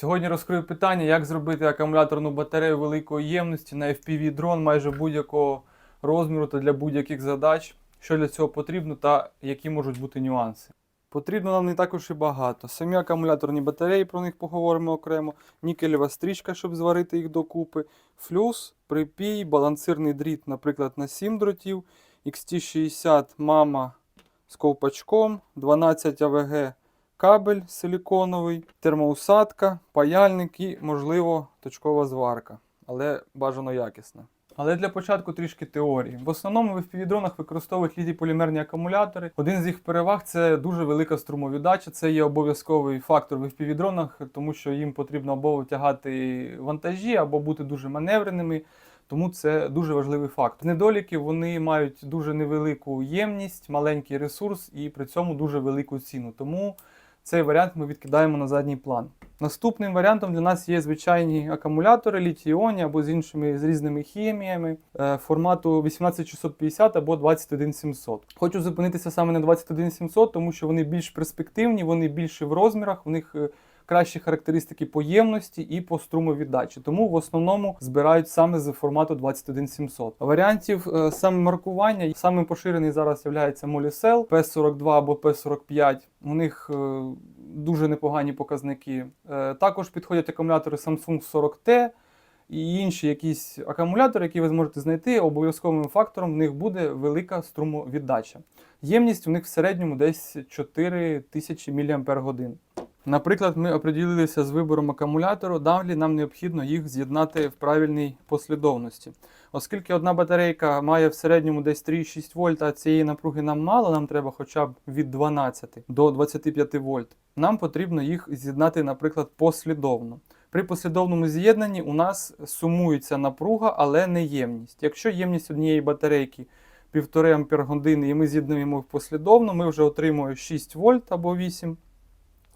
Сьогодні розкрию питання, як зробити акумуляторну батарею великої ємності на FPV дрон майже будь-якого розміру та для будь-яких задач, що для цього потрібно та які можуть бути нюанси. Потрібно нам не також і багато. Самі акумуляторні батареї, про них поговоримо окремо, нікелева стрічка, щоб зварити їх докупи, флюс, припій, балансирний дріт, наприклад, на 7 дротів, XT60 мама з ковпачком, 12 АВГ кабель силіконовий, термоусадка, паяльник і, можливо, точкова зварка, але бажано якісна. Але для початку трішки теорії. В основному в FPV-дронах використовують літій-полімерні акумулятори. Один з їх переваг це дуже велика струмовіддача. Це є обов'язковий фактор в FPV-дронах, тому що їм потрібно або тягати вантажі, або бути дуже маневреними. Тому це дуже важливий фактор. Недоліки вони мають дуже невелику ємність, маленький ресурс і при цьому дуже велику ціну. Тому цей варіант ми відкидаємо на задній план. Наступним варіантом для нас є звичайні акумулятори літій-іонні або з іншими з різними хіміями е, формату 18650 або 21700. Хочу зупинитися саме на 21700, тому що вони більш перспективні, вони більші в розмірах, у них е, кращі характеристики по ємності і по струмовіддачі. Тому в основному збирають саме з формату 21700. Варіантів е, саме маркування самим поширений зараз є Molicel P42 або P45. У них е, дуже непогані показники. Е, також підходять акумулятори Samsung 40T. І інші якісь акумулятори, які ви зможете знайти, обов'язковим фактором в них буде велика струмовіддача. Ємність у них в середньому десь 4000 мАч. Наприклад, ми оприділилися з вибором акумулятору, далі нам необхідно їх з'єднати в правильній послідовності. Оскільки одна батарейка має в середньому десь 3,6 вольт, а цієї напруги нам мало, нам треба хоча б від 12 до 25 вольт. Нам потрібно їх з'єднати, наприклад, послідовно. При послідовному з'єднанні у нас сумується напруга, але не ємність. Якщо ємність однієї батарейки 1,5 Ампер години і ми з'єднуємо їх послідовно, ми вже отримуємо 6 вольт або 8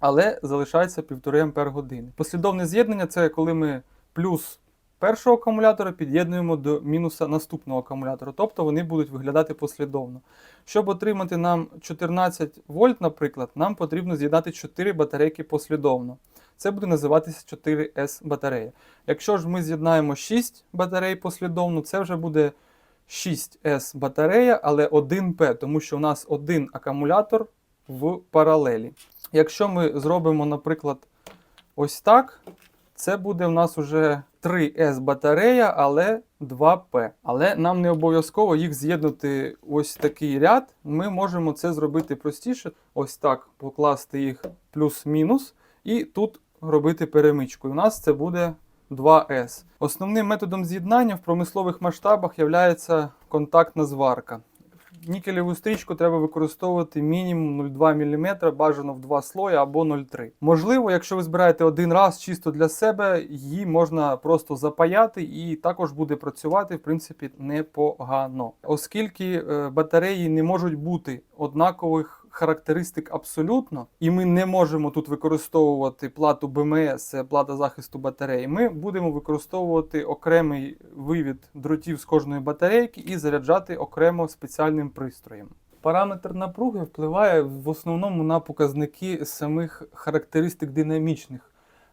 але залишається 1,5 Ампер години. Послідовне з'єднання це коли ми плюс першого акумулятора під'єднуємо до мінуса наступного акумулятора, тобто вони будуть виглядати послідовно. Щоб отримати нам 14 вольт, наприклад, нам потрібно з'єднати 4 батарейки послідовно. Це буде називатися 4С батарея. Якщо ж ми з'єднаємо 6 батарей послідовно, це вже буде 6С батарея, але 1П, тому що у нас один акумулятор в паралелі. Якщо ми зробимо, наприклад, ось так, це буде в нас вже 3С батарея, але 2П. Але нам не обов'язково їх з'єднати ось такий ряд. Ми можемо це зробити простіше. Ось так покласти їх плюс-мінус, і тут робити перемичку. І у нас це буде 2С. Основним методом з'єднання в промислових масштабах є контактна зварка. Нікелеву стрічку треба використовувати мінімум 0,2 мм, бажано в два слої або 0,3. Можливо, якщо ви збираєте один раз чисто для себе, її можна просто запаяти і також буде працювати, в принципі, непогано. Оскільки е, батареї не можуть бути однакових характеристик абсолютно, і ми не можемо тут використовувати плату БМС, плата захисту батареї. Ми будемо використовувати окремий вивід дротів з кожної батарейки і заряджати окремо спеціальним пристроєм. Параметр напруги впливає в основному на показники самих характеристик динамічних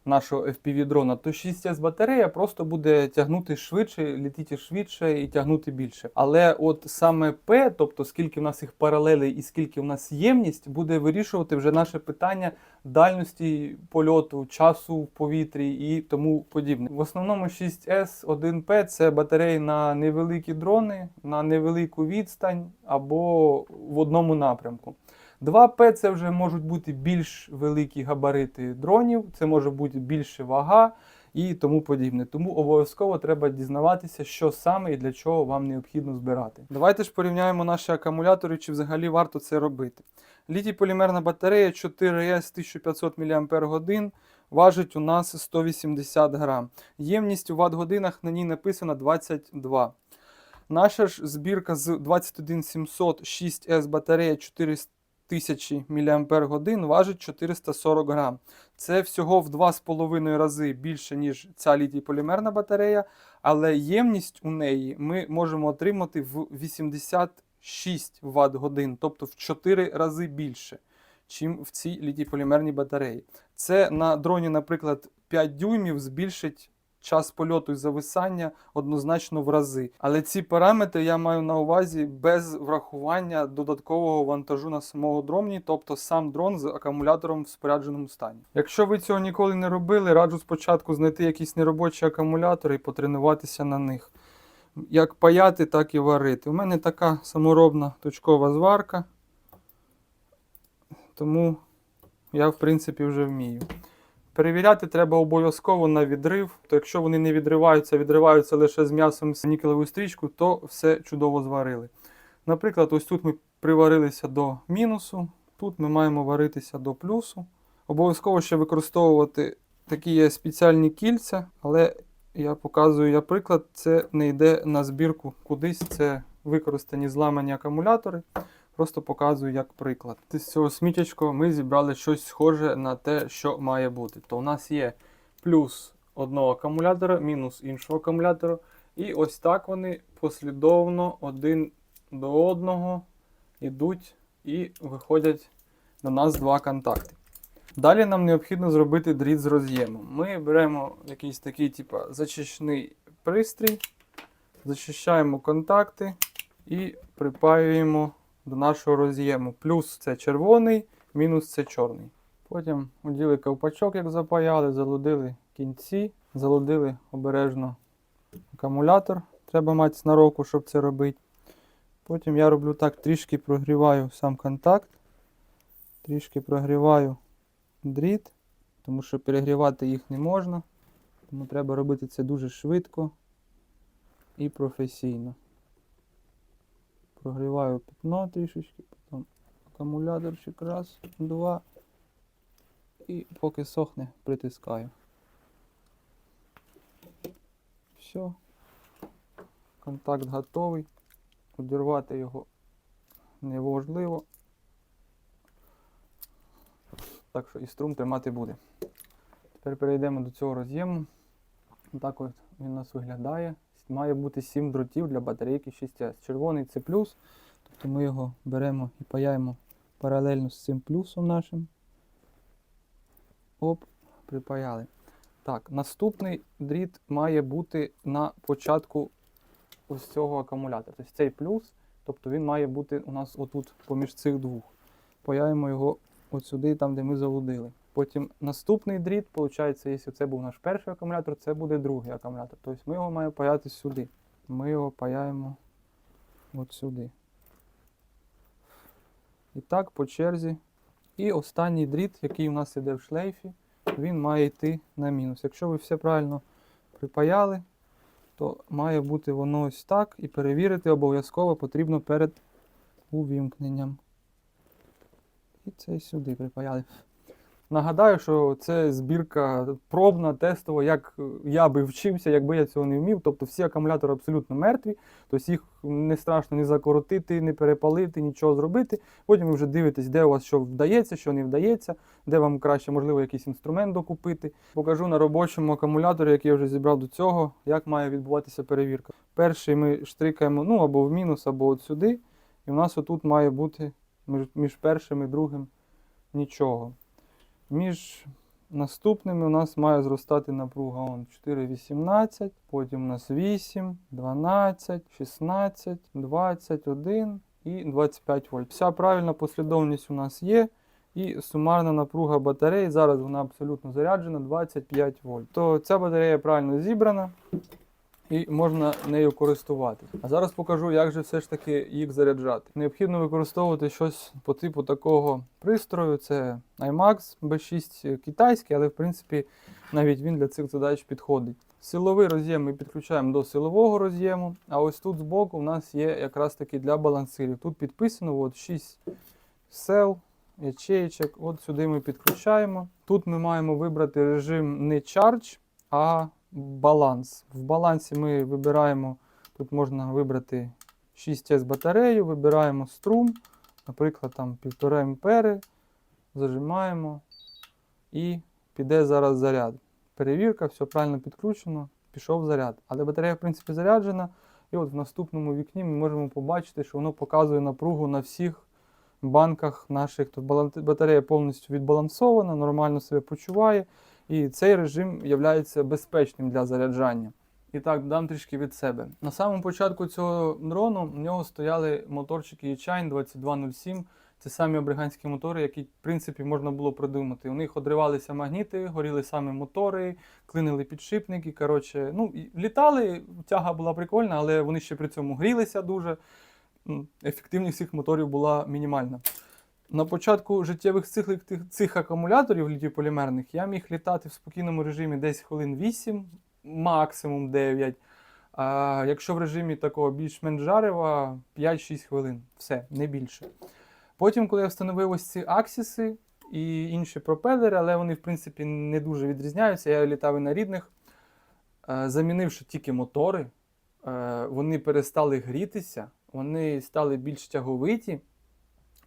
нашого FPV-дрона, то 6С батарея просто буде тягнути швидше, літіти швидше і тягнути більше. Але от саме П, тобто скільки в нас їх паралелей і скільки в нас ємність, буде вирішувати вже наше питання дальності польоту, часу в повітрі і тому подібне. В основному 6С 1П це батареї на невеликі дрони, на невелику відстань або в одному напрямку. 2П це вже можуть бути більш великі габарити дронів, це може бути більше вага і тому подібне. Тому обов'язково треба дізнаватися, що саме і для чого вам необхідно збирати. Давайте ж порівняємо наші акумулятори, чи взагалі варто це робити. Літій полімерна батарея 4С 1500 мАч важить у нас 180 грам. Ємність у ватт-годинах на ній написано 22. Наша ж збірка з 21700 6С батарея 400 1000 мАч важить 440 грам. Це всього в 2,5 рази більше, ніж ця літій полімерна батарея, але ємність у неї ми можемо отримати в 86 Вт годин, тобто в 4 рази більше, чим в цій літій полімерній батареї. Це на дроні, наприклад, 5 дюймів збільшить час польоту і зависання однозначно в рази. Але ці параметри я маю на увазі без врахування додаткового вантажу на самого дроні, тобто сам дрон з акумулятором в спорядженому стані. Якщо ви цього ніколи не робили, раджу спочатку знайти якісь неробочі акумулятори і потренуватися на них. Як паяти, так і варити. У мене така саморобна точкова зварка, тому я, в принципі, вже вмію. Перевіряти треба обов'язково на відрив. То якщо вони не відриваються, відриваються лише з м'ясом з нікелевою стрічкою, то все чудово зварили. Наприклад, ось тут ми приварилися до мінусу, тут ми маємо варитися до плюсу. Обов'язково ще використовувати такі є спеціальні кільця, але я показую я приклад, це не йде на збірку кудись, це використані зламані акумулятори. Просто показую як приклад. З цього сміттячка ми зібрали щось схоже на те, що має бути. То у нас є плюс одного акумулятора, мінус іншого акумулятора. І ось так вони послідовно один до одного йдуть і виходять до нас два контакти. Далі нам необхідно зробити дріт з роз'ємом. Ми беремо якийсь такий, типу, зачищний пристрій, зачищаємо контакти і припаюємо до нашого роз'єму. Плюс це червоний, мінус це чорний. Потім оділи ковпачок, як запаяли, залудили кінці, залудили обережно акумулятор. Треба мати снаровку, щоб це робити. Потім я роблю так, трішки прогріваю сам контакт, трішки прогріваю дріт, тому що перегрівати їх не можна. Тому треба робити це дуже швидко і професійно. Прогріваю пятно трішечки, потім акумуляторчик раз, два. І поки сохне, притискаю. Все. Контакт готовий. Одірвати його неважливо. Так що і струм тримати буде. Тепер перейдемо до цього роз'єму. Так от він у нас виглядає. Має бути 7 дротів для батарейки 6С. Червоний це плюс, тобто ми його беремо і паяємо паралельно з цим плюсом нашим. Оп, припаяли. Так, наступний дріт має бути на початку ось цього акумулятора. Тобто цей плюс, тобто він має бути у нас отут поміж цих двох. Паяємо його от сюди, там, де ми залудили. Потім наступний дріт, виходить, якщо це був наш перший акумулятор, це буде другий акумулятор. Тобто ми його маємо паяти сюди. Ми його паяємо от сюди. І так по черзі. І останній дріт, який у нас іде в шлейфі, він має йти на мінус. Якщо ви все правильно припаяли, то має бути воно ось так. І перевірити обов'язково потрібно перед увімкненням. І це сюди припаяли. Нагадаю, що це збірка пробна, тестова, як я би вчився, якби я цього не вмів. Тобто всі акумулятори абсолютно мертві, тобто їх не страшно ні закоротити, ні перепалити, нічого зробити. Потім ви вже дивитесь, де у вас що вдається, що не вдається, де вам краще, можливо, якийсь інструмент докупити. Покажу на робочому акумуляторі, який я вже зібрав до цього, як має відбуватися перевірка. Перший ми штрикаємо ну, або в мінус, або от сюди. І у нас отут має бути між першим і другим нічого. Між наступними у нас має зростати напруга 4,18, потім у нас 8, 12, 16, 21 і 25 вольт. Вся правильна послідовність у нас є. І сумарна напруга батареї, зараз вона абсолютно заряджена 25 вольт. То ця батарея правильно зібрана і можна нею користуватися. А зараз покажу, як же все ж таки їх заряджати. Необхідно використовувати щось по типу такого пристрою. Це iMax B6 китайський, але в принципі навіть він для цих задач підходить. Силовий роз'єм ми підключаємо до силового роз'єму, а ось тут збоку у нас є якраз таки для балансирів. Тут підписано от 6 сел, ячеєчок. От сюди ми підключаємо. Тут ми маємо вибрати режим не Charge, а баланс. В балансі ми вибираємо, тут можна вибрати 6С батарею, вибираємо струм, наприклад, там 1,5 ампери, зажимаємо і піде зараз заряд. Перевірка, все правильно підключено, пішов заряд. Але батарея, в принципі, заряджена. І от в наступному вікні ми можемо побачити, що воно показує напругу на всіх банках наших. Тобто батарея повністю відбалансована, нормально себе почуває. І цей режим є безпечним для заряджання. І так, додам трішки від себе. На самому початку цього дрону в нього стояли моторчики Echine 2207. Це самі абриганські мотори, які, в принципі, можна було придумати. У них одривалися магніти, горіли самі мотори, клинили підшипники. Коротше, ну, літали, тяга була прикольна, але вони ще при цьому грілися дуже. Ефективність цих моторів була мінімальна. На початку життєвих циклів цих акумуляторів літій-полімерних я міг літати в спокійному режимі десь хвилин 8, максимум 9. А якщо в режимі такого більш-менш жарева, 5-6 хвилин. Все, не більше. Потім, коли я встановив ось ці аксіси і інші пропелери, але вони, в принципі, не дуже відрізняються. Я літав і на рідних, е, замінивши тільки мотори, е, вони перестали грітися, вони стали більш тяговиті.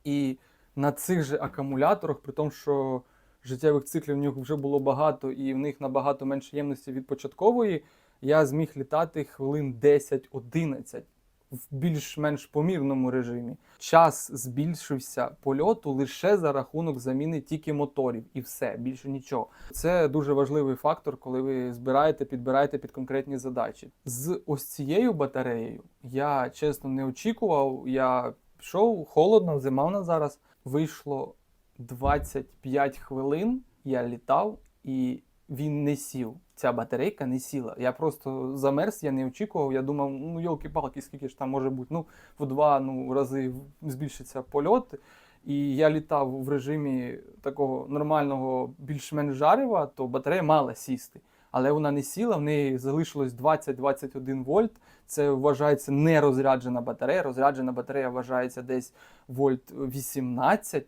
І на цих же акумуляторах, при тому, що життєвих циклів в них вже було багато, і в них набагато менше ємності від початкової, я зміг літати хвилин 10-11 в більш-менш помірному режимі. Час збільшився польоту лише за рахунок заміни тільки моторів, і все, більше нічого. Це дуже важливий фактор, коли ви збираєте, підбираєте під конкретні задачі. З ось цією батареєю я чесно не очікував. Я пішов холодно, зима в нас зараз. Вийшло 25 хвилин. Я літав і він не сів. Ця батарейка не сіла. Я просто замерз, я не очікував. Я думав, ну йолки-палки, скільки ж там може бути. Ну, в два ну, рази збільшиться польот. І я літав в режимі такого нормального, більш-менш жарива, то батарея мала сісти. Але вона не сіла, в неї залишилось 20-21 вольт. Це вважається не розряджена батарея. Розряджена батарея вважається десь вольт 18.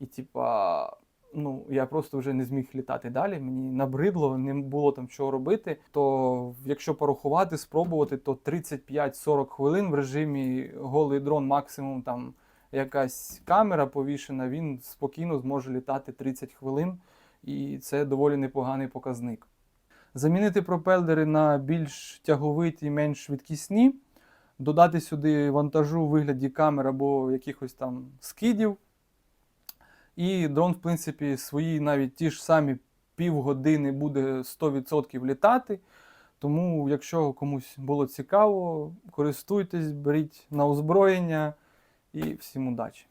І типа, ну я просто вже не зміг літати далі. Мені набридло, не було там чого робити. То якщо порахувати, спробувати, то 35-40 хвилин в режимі голий дрон, максимум там якась камера повішена, він спокійно зможе літати 30 хвилин, і це доволі непоганий показник. Замінити пропелери на більш тяговиті, менш швидкісні, додати сюди вантажу у вигляді камер або якихось там скидів. І дрон, в принципі, свої навіть ті ж самі півгодини буде 100% літати. Тому, якщо комусь було цікаво, користуйтесь, беріть на озброєння і всім удачі!